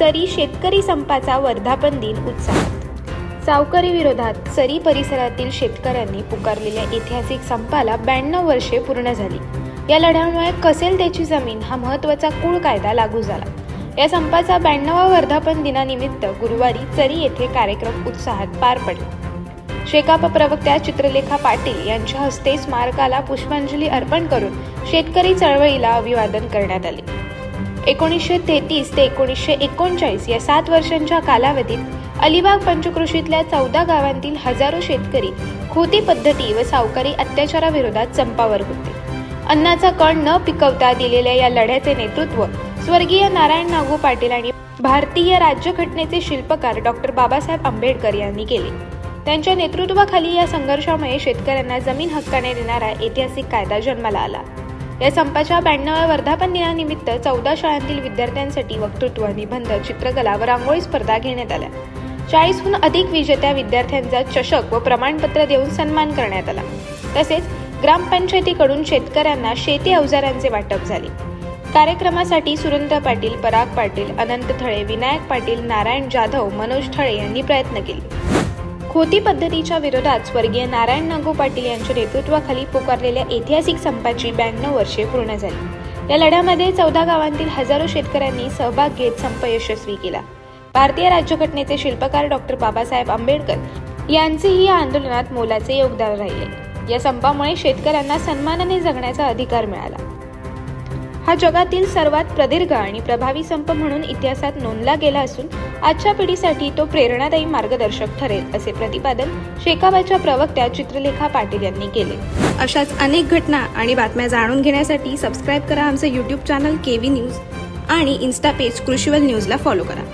चरी शेतकरी संपाचा वर्धापन दिन उत्साहात. सावकरी विरोधात चरी परिसरातील शेतकऱ्यांनी पुकारलेल्या ऐतिहासिक संपाला ब्याण्णव वर्षे पूर्ण झाली. या लढ्यामुळे कसेल त्याची जमीन हा महत्त्वाचा कुळ कायदा लागू झाला. या संपाचा ब्याण्णवा वर्धापन दिनानिमित्त गुरुवारी चरी येथे कार्यक्रम उत्साहात पार पडला. शेकाप प्रवक्त्या चित्रलेखा पाटील यांच्या हस्ते स्मारकाला पुष्पांजली अर्पण करून शेतकरी चळवळीला अभिवादन करण्यात आले. एकोणीसशे तेहतीस ते एकोणीसशे एकोणचाळीस या सात वर्षांच्या कालावधीत अलिबाग पंचकृषीतल्या चौदा गावांतील हजारो शेतकरी खोती पद्धती व सावकारी अत्याचाराविरोधात संपावर होते. अन्नाचा कण न पिकवता दिलेल्या या लढ्याचे नेतृत्व स्वर्गीय नारायण नागू पाटील आणि भारतीय राज्यघटनेचे शिल्पकार डॉक्टर बाबासाहेब आंबेडकर यांनी केले. त्यांच्या नेतृत्वाखाली या संघर्षामुळे शेतकऱ्यांना जमीन हक्काने देणारा ऐतिहासिक कायदा जन्माला आला. या संपाच्या ब्याण्णव्या वर्धापन दिनानिमित्त चौदा शाळांतील विद्यार्थ्यांसाठी वक्तृत्व निबंध चित्रकला व रांगोळी स्पर्धा घेण्यात आल्या. चाळीसहून अधिक विजेत्या विद्यार्थ्यांचा चषक व प्रमाणपत्र देऊन सन्मान करण्यात आला. तसेच ग्रामपंचायतीकडून शेतकऱ्यांना शेती अवजारांचे वाटप झाले. कार्यक्रमासाठी सुरेंद्र पाटील पराग पाटील अनंत थळे विनायक पाटील नारायण जाधव मनोज थळे यांनी प्रयत्न केले. खोती पद्धतीच्या विरोधात स्वर्गीय नारायण नागू पाटील यांच्या नेतृत्वाखाली पुकारलेल्या ऐतिहासिक संपाची ब्याण्णव वर्षे पूर्ण झाली. या लढ्यामध्ये चौदा गावांतील हजारो शेतकऱ्यांनी सहभाग घेत संप यशस्वी केला. भारतीय राज्यघटनेचे शिल्पकार डॉक्टर बाबासाहेब आंबेडकर यांचेही या आंदोलनात मोलाचे योगदान राहिले. या संपामुळे शेतकऱ्यांना सन्मानाने जगण्याचा अधिकार मिळाला. हा जगातील सर्वात प्रदीर्घ आणि प्रभावी संप म्हणून इतिहासात नोंदला गेला असून आजच्या पिढीसाठी तो प्रेरणादायी मार्गदर्शक ठरेल असे प्रतिपादन शेकाबाच्या प्रवक्त्या चित्रलेखा पाटील यांनी केले. अशाच अनेक घटना आणि बातम्या जाणून घेण्यासाठी सबस्क्राईब करा आमचं YouTube channel K V news आणि इन्स्टा पेज कृषीवल न्यूजला फॉलो करा.